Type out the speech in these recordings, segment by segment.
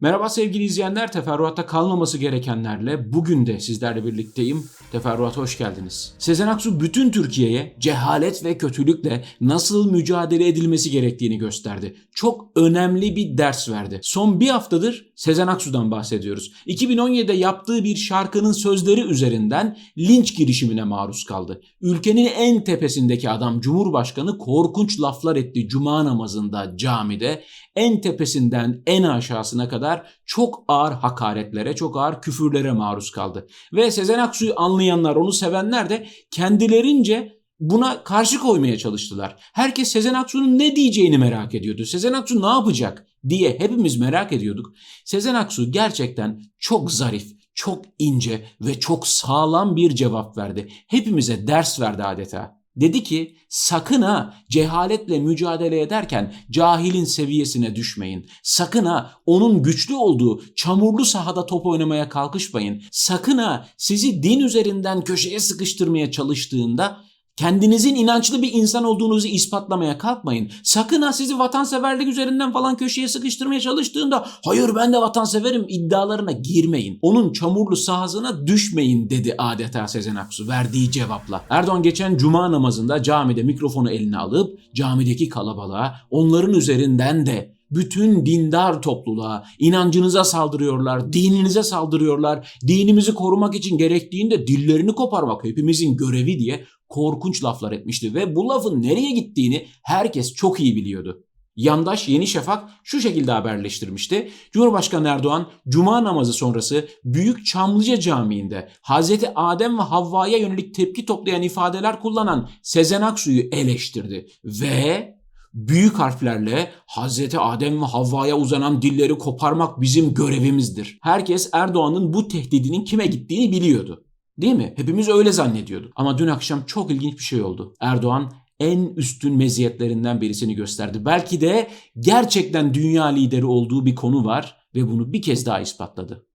Merhaba sevgili izleyenler, teferruatta kalmaması gerekenlerle bugün de sizlerle birlikteyim. Teferruata hoş geldiniz. Sezen Aksu bütün Türkiye'ye cehalet ve kötülükle nasıl mücadele edilmesi gerektiğini gösterdi. Çok önemli bir ders verdi. Son bir haftadır Sezen Aksu'dan bahsediyoruz. 2017'de yaptığı bir şarkının sözleri üzerinden linç girişimine maruz kaldı. Ülkenin en tepesindeki adam Cumhurbaşkanı korkunç laflar etti cuma namazında camide. En tepesinden en aşağısına kadar çok ağır hakaretlere, çok ağır küfürlere maruz kaldı. Ve Sezen Aksu'yu anlayanlar, onu sevenler de kendilerince buna karşı koymaya çalıştılar. Herkes Sezen Aksu'nun ne diyeceğini merak ediyordu. Sezen Aksu ne yapacak diye hepimiz merak ediyorduk. Sezen Aksu gerçekten çok zarif, çok ince ve çok sağlam bir cevap verdi. Hepimize ders verdi adeta. Dedi ki sakın ha cehaletle mücadele ederken cahilin seviyesine düşmeyin. Sakın ha onun güçlü olduğu çamurlu sahada top oynamaya kalkışmayın. Sakın ha sizi din üzerinden köşeye sıkıştırmaya çalıştığında Kendinizin inançlı bir insan olduğunuzu ispatlamaya kalkmayın. Sakın ha sizi vatanseverlik üzerinden falan köşeye sıkıştırmaya çalıştığında hayır ben de vatanseverim iddialarına girmeyin. Onun çamurlu sahasına düşmeyin dedi adeta Sezen Aksu verdiği cevapla. Erdoğan geçen cuma namazında camide mikrofonu eline alıp camideki kalabalığa onların üzerinden de bütün dindar topluluğa, inancınıza saldırıyorlar, dininize saldırıyorlar, dinimizi korumak için gerektiğinde dillerini koparmak hepimizin görevi diye korkunç laflar etmişti ve bu lafın nereye gittiğini herkes çok iyi biliyordu. Yandaş Yeni Şafak şu şekilde haberleştirmişti. Cumhurbaşkanı Erdoğan Cuma namazı sonrası Büyük Çamlıca Camii'nde Hazreti Adem ve Havva'ya yönelik tepki toplayan ifadeler kullanan Sezen Aksu'yu eleştirdi ve büyük harflerle Hazreti Adem ve Havva'ya uzanan dilleri koparmak bizim görevimizdir. Herkes Erdoğan'ın bu tehdidinin kime gittiğini biliyordu. Değil mi? Hepimiz öyle zannediyorduk. Ama dün akşam çok ilginç bir şey oldu. Erdoğan en üstün meziyetlerinden birisini gösterdi. Belki de gerçekten dünya lideri olduğu bir konu var ve bunu bir kez daha ispatladı.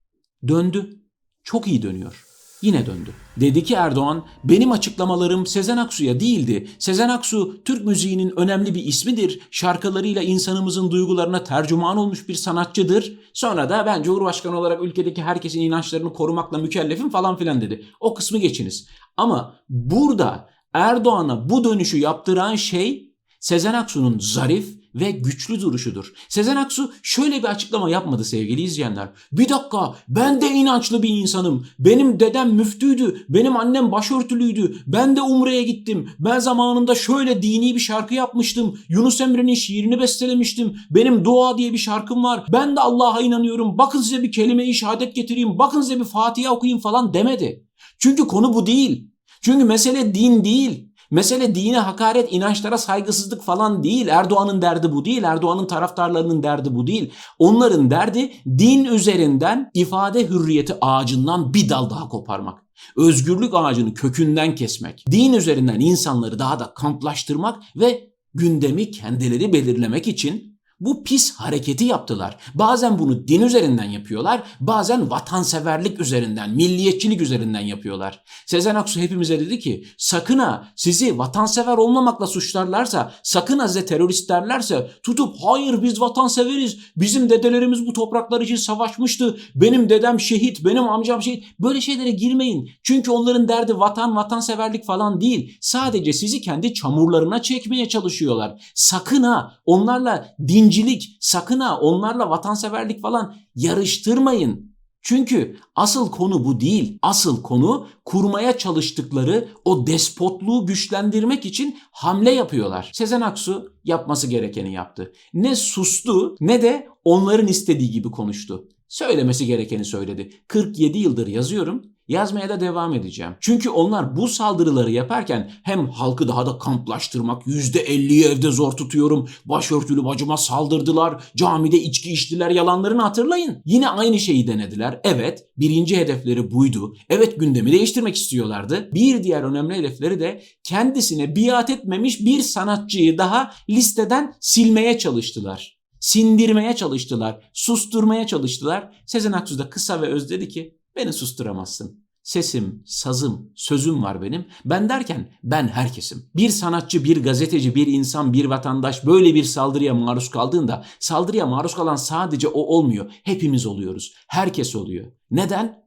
Döndü. Çok iyi dönüyor. Yine döndü. Dedi ki Erdoğan, benim açıklamalarım Sezen Aksu'ya değildi. Sezen Aksu Türk müziğinin önemli bir ismidir. Şarkılarıyla insanımızın duygularına tercüman olmuş bir sanatçıdır. Sonra da ben Cumhurbaşkanı olarak ülkedeki herkesin inançlarını korumakla mükellefim falan filan dedi. O kısmı geçiniz. Ama burada Erdoğan'a bu dönüşü yaptıran şey Sezen Aksu'nun zarif, ve güçlü duruşudur. Sezen Aksu şöyle bir açıklama yapmadı sevgili izleyenler. Bir dakika ben de inançlı bir insanım. Benim dedem müftüydü. Benim annem başörtülüydü. Ben de Umre'ye gittim. Ben zamanında şöyle dini bir şarkı yapmıştım. Yunus Emre'nin şiirini bestelemiştim. Benim dua diye bir şarkım var. Ben de Allah'a inanıyorum. Bakın size bir kelime-i şehadet getireyim. Bakın size bir Fatiha okuyayım falan demedi. Çünkü konu bu değil. Çünkü mesele din değil. Mesele dine hakaret, inançlara saygısızlık falan değil. Erdoğan'ın derdi bu değil. Erdoğan'ın taraftarlarının derdi bu değil. Onların derdi din üzerinden ifade hürriyeti ağacından bir dal daha koparmak. Özgürlük ağacını kökünden kesmek. Din üzerinden insanları daha da kamplaştırmak ve gündemi kendileri belirlemek için bu pis hareketi yaptılar. Bazen bunu din üzerinden yapıyorlar, bazen vatanseverlik üzerinden, milliyetçilik üzerinden yapıyorlar. Sezen Aksu hepimize dedi ki sakın ha sizi vatansever olmamakla suçlarlarsa, sakın ha size terörist derlerse tutup hayır biz vatanseveriz, bizim dedelerimiz bu topraklar için savaşmıştı, benim dedem şehit, benim amcam şehit. Böyle şeylere girmeyin. Çünkü onların derdi vatan, vatanseverlik falan değil. Sadece sizi kendi çamurlarına çekmeye çalışıyorlar. Sakın ha onlarla dinci dincilik, sakın ha onlarla vatanseverlik falan yarıştırmayın. Çünkü asıl konu bu değil. Asıl konu kurmaya çalıştıkları o despotluğu güçlendirmek için hamle yapıyorlar. Sezen Aksu yapması gerekeni yaptı. Ne sustu ne de onların istediği gibi konuştu. Söylemesi gerekeni söyledi. 47 yıldır yazıyorum Yazmaya da devam edeceğim. Çünkü onlar bu saldırıları yaparken hem halkı daha da kamplaştırmak, %50'yi evde zor tutuyorum, başörtülü bacıma saldırdılar, camide içki içtiler yalanlarını hatırlayın. Yine aynı şeyi denediler. Evet, birinci hedefleri buydu. Evet gündemi değiştirmek istiyorlardı. Bir diğer önemli hedefleri de kendisine biat etmemiş bir sanatçıyı daha listeden silmeye çalıştılar sindirmeye çalıştılar, susturmaya çalıştılar. Sezen Aksu da kısa ve öz dedi ki Beni susturamazsın. Sesim, sazım, sözüm var benim. Ben derken ben herkesim. Bir sanatçı, bir gazeteci, bir insan, bir vatandaş böyle bir saldırıya maruz kaldığında saldırıya maruz kalan sadece o olmuyor. Hepimiz oluyoruz. Herkes oluyor. Neden?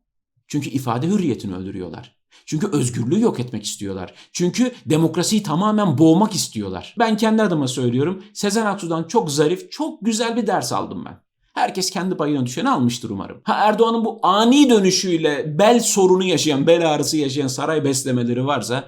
Çünkü ifade hürriyetini öldürüyorlar. Çünkü özgürlüğü yok etmek istiyorlar. Çünkü demokrasiyi tamamen boğmak istiyorlar. Ben kendi adıma söylüyorum. Sezen Aksu'dan çok zarif, çok güzel bir ders aldım ben. Herkes kendi payına düşeni almıştır umarım. Ha Erdoğan'ın bu ani dönüşüyle bel sorunu yaşayan, bel ağrısı yaşayan saray beslemeleri varsa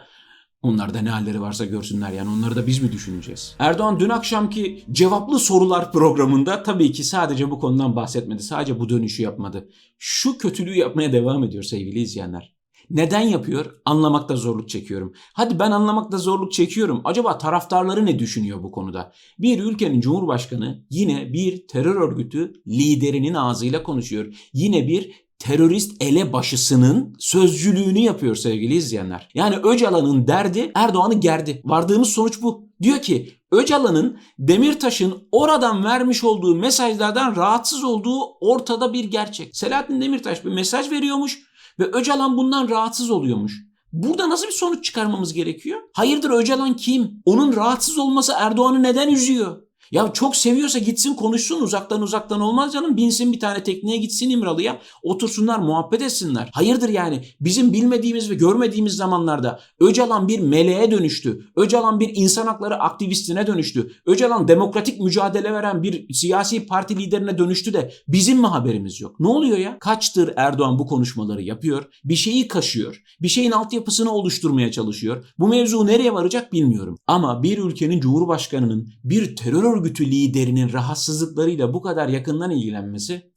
onlar da ne halleri varsa görsünler yani onları da biz mi düşüneceğiz? Erdoğan dün akşamki cevaplı sorular programında tabii ki sadece bu konudan bahsetmedi. Sadece bu dönüşü yapmadı. Şu kötülüğü yapmaya devam ediyor sevgili izleyenler. Neden yapıyor? Anlamakta zorluk çekiyorum. Hadi ben anlamakta zorluk çekiyorum. Acaba taraftarları ne düşünüyor bu konuda? Bir ülkenin cumhurbaşkanı yine bir terör örgütü liderinin ağzıyla konuşuyor. Yine bir terörist elebaşısının sözcülüğünü yapıyor sevgili izleyenler. Yani Öcalan'ın derdi Erdoğan'ı gerdi. Vardığımız sonuç bu. Diyor ki Öcalan'ın Demirtaş'ın oradan vermiş olduğu mesajlardan rahatsız olduğu ortada bir gerçek. Selahattin Demirtaş bir mesaj veriyormuş ve Öcalan bundan rahatsız oluyormuş. Burada nasıl bir sonuç çıkarmamız gerekiyor? Hayırdır Öcalan kim? Onun rahatsız olması Erdoğan'ı neden üzüyor? Ya çok seviyorsa gitsin konuşsun uzaktan uzaktan olmaz canım. Binsin bir tane tekneye gitsin İmralı'ya. Otursunlar muhabbet etsinler. Hayırdır yani bizim bilmediğimiz ve görmediğimiz zamanlarda Öcalan bir meleğe dönüştü. Öcalan bir insan hakları aktivistine dönüştü. Öcalan demokratik mücadele veren bir siyasi parti liderine dönüştü de bizim mi haberimiz yok? Ne oluyor ya? Kaçtır Erdoğan bu konuşmaları yapıyor. Bir şeyi kaşıyor. Bir şeyin altyapısını oluşturmaya çalışıyor. Bu mevzu nereye varacak bilmiyorum. Ama bir ülkenin cumhurbaşkanının bir terör örgütü liderinin rahatsızlıklarıyla bu kadar yakından ilgilenmesi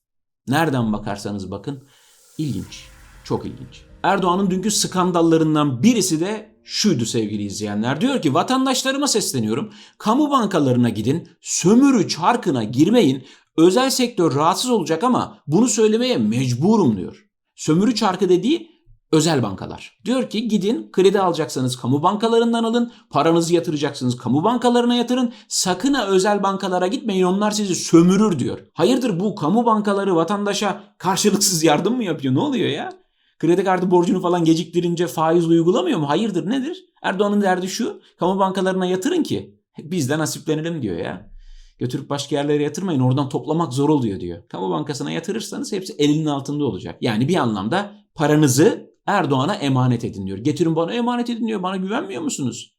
nereden bakarsanız bakın ilginç. Çok ilginç. Erdoğan'ın dünkü skandallarından birisi de şuydu sevgili izleyenler. Diyor ki vatandaşlarıma sesleniyorum. Kamu bankalarına gidin, sömürü çarkına girmeyin. Özel sektör rahatsız olacak ama bunu söylemeye mecburum diyor. Sömürü çarkı dediği özel bankalar. Diyor ki gidin kredi alacaksanız kamu bankalarından alın, paranızı yatıracaksınız kamu bankalarına yatırın, sakın ha özel bankalara gitmeyin onlar sizi sömürür diyor. Hayırdır bu kamu bankaları vatandaşa karşılıksız yardım mı yapıyor ne oluyor ya? Kredi kartı borcunu falan geciktirince faiz uygulamıyor mu? Hayırdır nedir? Erdoğan'ın derdi şu kamu bankalarına yatırın ki biz de nasiplenelim diyor ya. Götürüp başka yerlere yatırmayın oradan toplamak zor oluyor diyor. Kamu bankasına yatırırsanız hepsi elinin altında olacak. Yani bir anlamda paranızı Erdoğan'a emanet edin diyor. Getirin bana emanet edin diyor. Bana güvenmiyor musunuz?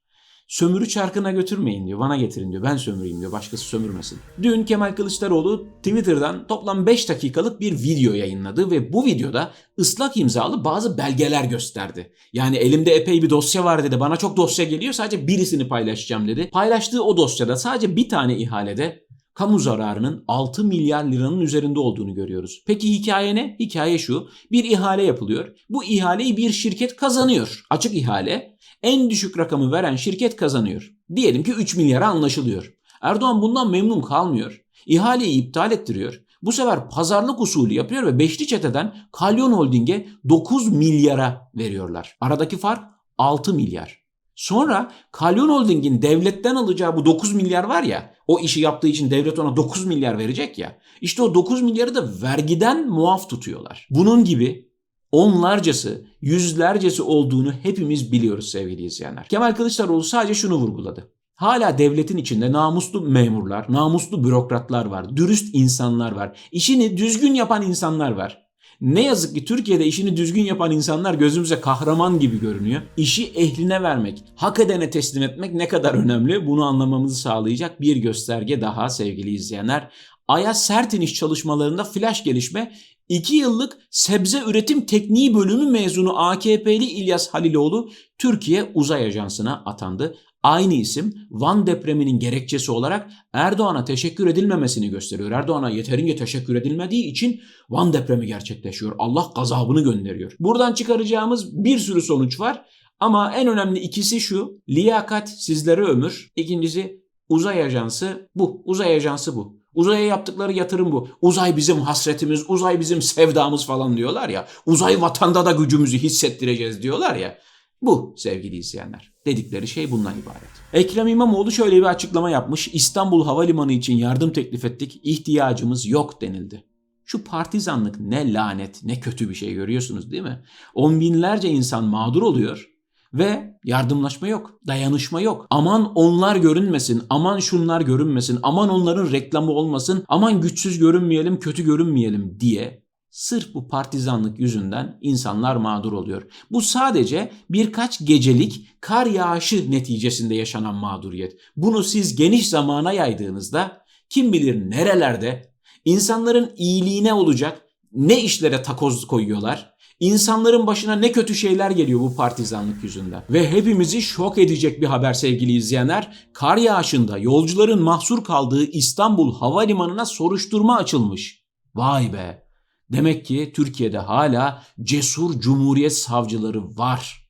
Sömürü çarkına götürmeyin diyor. Bana getirin diyor. Ben sömüreyim diyor. Başkası sömürmesin. Dün Kemal Kılıçdaroğlu Twitter'dan toplam 5 dakikalık bir video yayınladı ve bu videoda ıslak imzalı bazı belgeler gösterdi. Yani elimde epey bir dosya var dedi. Bana çok dosya geliyor. Sadece birisini paylaşacağım dedi. Paylaştığı o dosyada sadece bir tane ihalede kamu zararının 6 milyar liranın üzerinde olduğunu görüyoruz. Peki hikaye ne? Hikaye şu. Bir ihale yapılıyor. Bu ihaleyi bir şirket kazanıyor. Açık ihale. En düşük rakamı veren şirket kazanıyor. Diyelim ki 3 milyara anlaşılıyor. Erdoğan bundan memnun kalmıyor. İhaleyi iptal ettiriyor. Bu sefer pazarlık usulü yapıyor ve Beşli Çete'den Kalyon Holding'e 9 milyara veriyorlar. Aradaki fark 6 milyar. Sonra Kalyon Holding'in devletten alacağı bu 9 milyar var ya o işi yaptığı için devlet ona 9 milyar verecek ya. İşte o 9 milyarı da vergiden muaf tutuyorlar. Bunun gibi onlarcası, yüzlercesi olduğunu hepimiz biliyoruz sevgili izleyenler. Kemal Kılıçdaroğlu sadece şunu vurguladı. Hala devletin içinde namuslu memurlar, namuslu bürokratlar var, dürüst insanlar var, işini düzgün yapan insanlar var. Ne yazık ki Türkiye'de işini düzgün yapan insanlar gözümüze kahraman gibi görünüyor. İşi ehline vermek, hak edene teslim etmek ne kadar önemli bunu anlamamızı sağlayacak bir gösterge daha sevgili izleyenler. Ayas Sertiniş çalışmalarında flash gelişme 2 yıllık sebze üretim tekniği bölümü mezunu AKP'li İlyas Haliloğlu Türkiye Uzay Ajansı'na atandı. Aynı isim Van depreminin gerekçesi olarak Erdoğan'a teşekkür edilmemesini gösteriyor. Erdoğan'a yeterince teşekkür edilmediği için Van depremi gerçekleşiyor. Allah gazabını gönderiyor. Buradan çıkaracağımız bir sürü sonuç var. Ama en önemli ikisi şu. Liyakat sizlere ömür. İkincisi uzay ajansı bu. Uzay ajansı bu. Uzaya yaptıkları yatırım bu. Uzay bizim hasretimiz, uzay bizim sevdamız falan diyorlar ya. Uzay vatanda da gücümüzü hissettireceğiz diyorlar ya. Bu sevgili izleyenler. Dedikleri şey bundan ibaret. Ekrem İmamoğlu şöyle bir açıklama yapmış. İstanbul Havalimanı için yardım teklif ettik. İhtiyacımız yok denildi. Şu partizanlık ne lanet ne kötü bir şey görüyorsunuz değil mi? On binlerce insan mağdur oluyor ve yardımlaşma yok, dayanışma yok. Aman onlar görünmesin, aman şunlar görünmesin, aman onların reklamı olmasın, aman güçsüz görünmeyelim, kötü görünmeyelim diye Sırf bu partizanlık yüzünden insanlar mağdur oluyor. Bu sadece birkaç gecelik kar yağışı neticesinde yaşanan mağduriyet. Bunu siz geniş zamana yaydığınızda kim bilir nerelerde insanların iyiliğine olacak ne işlere takoz koyuyorlar. İnsanların başına ne kötü şeyler geliyor bu partizanlık yüzünden. Ve hepimizi şok edecek bir haber sevgili izleyenler. Kar yağışında yolcuların mahsur kaldığı İstanbul Havalimanı'na soruşturma açılmış. Vay be. Demek ki Türkiye'de hala cesur cumhuriyet savcıları var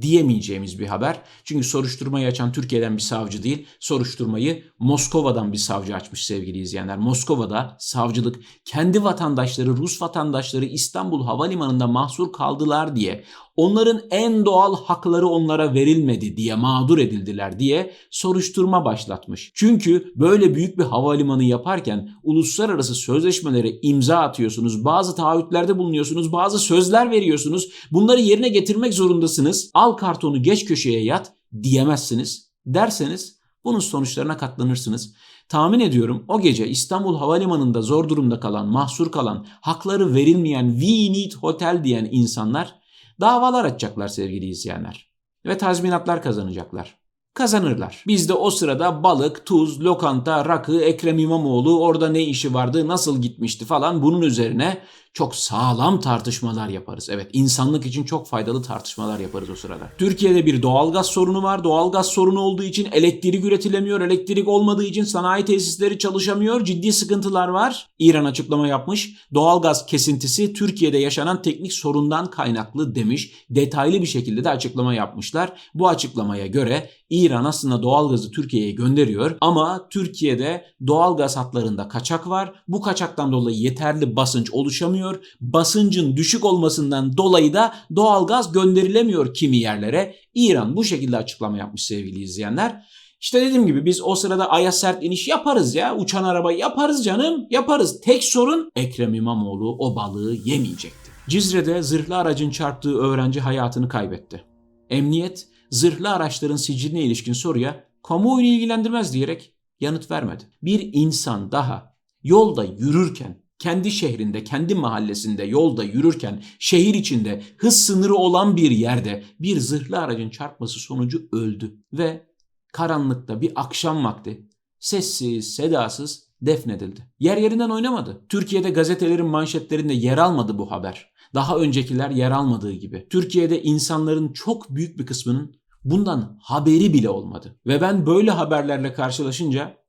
diyemeyeceğimiz bir haber. Çünkü soruşturmayı açan Türkiye'den bir savcı değil, soruşturmayı Moskova'dan bir savcı açmış sevgili izleyenler. Moskova'da savcılık kendi vatandaşları, Rus vatandaşları İstanbul Havalimanı'nda mahsur kaldılar diye onların en doğal hakları onlara verilmedi diye mağdur edildiler diye soruşturma başlatmış. Çünkü böyle büyük bir havalimanı yaparken uluslararası sözleşmelere imza atıyorsunuz, bazı taahhütlerde bulunuyorsunuz, bazı sözler veriyorsunuz. Bunları yerine getirmek zorundasınız. Al kartonu geç köşeye yat diyemezsiniz. Derseniz bunun sonuçlarına katlanırsınız. Tahmin ediyorum o gece İstanbul Havalimanı'nda zor durumda kalan, mahsur kalan, hakları verilmeyen We Need Hotel diyen insanlar davalar açacaklar sevgili izleyenler. Ve tazminatlar kazanacaklar. Kazanırlar. Biz de o sırada balık, tuz, lokanta, rakı, Ekrem İmamoğlu orada ne işi vardı, nasıl gitmişti falan bunun üzerine çok sağlam tartışmalar yaparız. Evet insanlık için çok faydalı tartışmalar yaparız o sırada. Türkiye'de bir doğalgaz sorunu var. Doğalgaz sorunu olduğu için elektrik üretilemiyor. Elektrik olmadığı için sanayi tesisleri çalışamıyor. Ciddi sıkıntılar var. İran açıklama yapmış. Doğalgaz kesintisi Türkiye'de yaşanan teknik sorundan kaynaklı demiş. Detaylı bir şekilde de açıklama yapmışlar. Bu açıklamaya göre İran aslında doğalgazı Türkiye'ye gönderiyor ama Türkiye'de doğalgaz hatlarında kaçak var. Bu kaçaktan dolayı yeterli basınç oluşamıyor gönderilemiyor. Basıncın düşük olmasından dolayı da doğalgaz gönderilemiyor kimi yerlere. İran bu şekilde açıklama yapmış sevgili izleyenler. İşte dediğim gibi biz o sırada aya sert iniş yaparız ya. Uçan araba yaparız canım yaparız. Tek sorun Ekrem İmamoğlu o balığı yemeyecekti. Cizre'de zırhlı aracın çarptığı öğrenci hayatını kaybetti. Emniyet zırhlı araçların siciline ilişkin soruya kamuoyunu ilgilendirmez diyerek yanıt vermedi. Bir insan daha yolda yürürken kendi şehrinde, kendi mahallesinde yolda yürürken şehir içinde hız sınırı olan bir yerde bir zırhlı aracın çarpması sonucu öldü ve karanlıkta bir akşam vakti sessiz, sedasız defnedildi. Yer yerinden oynamadı. Türkiye'de gazetelerin manşetlerinde yer almadı bu haber. Daha öncekiler yer almadığı gibi. Türkiye'de insanların çok büyük bir kısmının bundan haberi bile olmadı. Ve ben böyle haberlerle karşılaşınca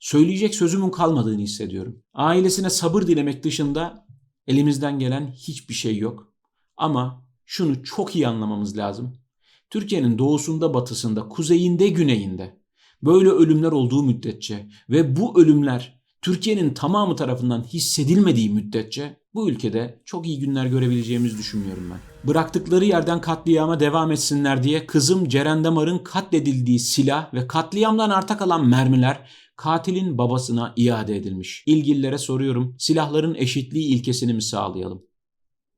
söyleyecek sözümün kalmadığını hissediyorum. Ailesine sabır dilemek dışında elimizden gelen hiçbir şey yok. Ama şunu çok iyi anlamamız lazım. Türkiye'nin doğusunda, batısında, kuzeyinde, güneyinde böyle ölümler olduğu müddetçe ve bu ölümler Türkiye'nin tamamı tarafından hissedilmediği müddetçe bu ülkede çok iyi günler görebileceğimizi düşünmüyorum ben. Bıraktıkları yerden katliama devam etsinler diye kızım Ceren Damar'ın katledildiği silah ve katliamdan arta kalan mermiler katilin babasına iade edilmiş. İlgililere soruyorum silahların eşitliği ilkesini mi sağlayalım?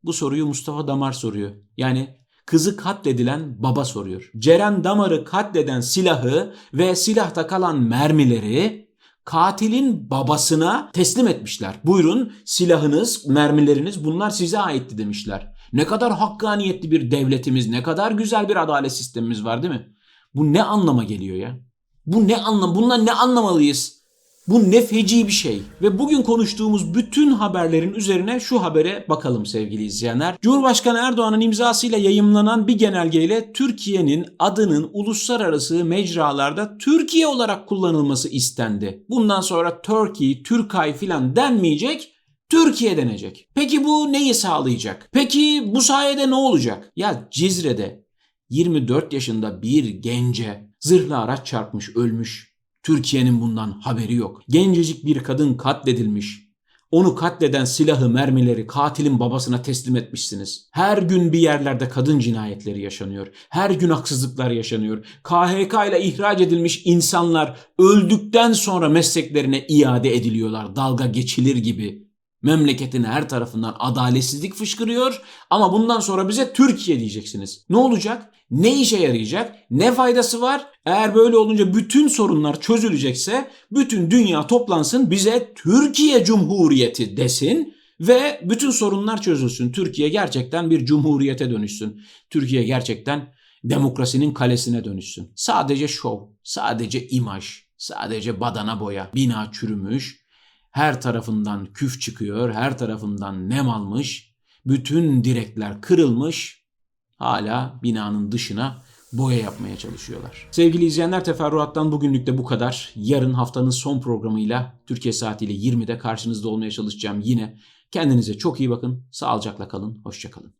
Bu soruyu Mustafa Damar soruyor. Yani kızı katledilen baba soruyor. Ceren Damar'ı katleden silahı ve silahta kalan mermileri katilin babasına teslim etmişler. Buyurun silahınız, mermileriniz bunlar size aitti demişler. Ne kadar hakkaniyetli bir devletimiz, ne kadar güzel bir adalet sistemimiz var değil mi? Bu ne anlama geliyor ya? Bu ne anlam? Bundan ne anlamalıyız? Bu ne feci bir şey. Ve bugün konuştuğumuz bütün haberlerin üzerine şu habere bakalım sevgili izleyenler. Cumhurbaşkanı Erdoğan'ın imzasıyla yayımlanan bir genelgeyle Türkiye'nin adının uluslararası mecralarda Türkiye olarak kullanılması istendi. Bundan sonra Turkey, Türkay filan denmeyecek, Türkiye denecek. Peki bu neyi sağlayacak? Peki bu sayede ne olacak? Ya Cizre'de 24 yaşında bir gence zırhlı araç çarpmış, ölmüş. Türkiye'nin bundan haberi yok. Gencecik bir kadın katledilmiş. Onu katleden silahı, mermileri katilin babasına teslim etmişsiniz. Her gün bir yerlerde kadın cinayetleri yaşanıyor. Her gün haksızlıklar yaşanıyor. KHK ile ihraç edilmiş insanlar öldükten sonra mesleklerine iade ediliyorlar. Dalga geçilir gibi. Memleketin her tarafından adaletsizlik fışkırıyor ama bundan sonra bize Türkiye diyeceksiniz. Ne olacak? Ne işe yarayacak? Ne faydası var? Eğer böyle olunca bütün sorunlar çözülecekse bütün dünya toplansın bize Türkiye Cumhuriyeti desin ve bütün sorunlar çözülsün. Türkiye gerçekten bir cumhuriyete dönüşsün. Türkiye gerçekten demokrasinin kalesine dönüşsün. Sadece şov, sadece imaj, sadece badana boya, bina çürümüş, her tarafından küf çıkıyor, her tarafından nem almış, bütün direkler kırılmış, hala binanın dışına boya yapmaya çalışıyorlar. Sevgili izleyenler teferruattan bugünlük de bu kadar. Yarın haftanın son programıyla Türkiye saatiyle 20'de karşınızda olmaya çalışacağım yine. Kendinize çok iyi bakın, sağlıcakla kalın, hoşçakalın.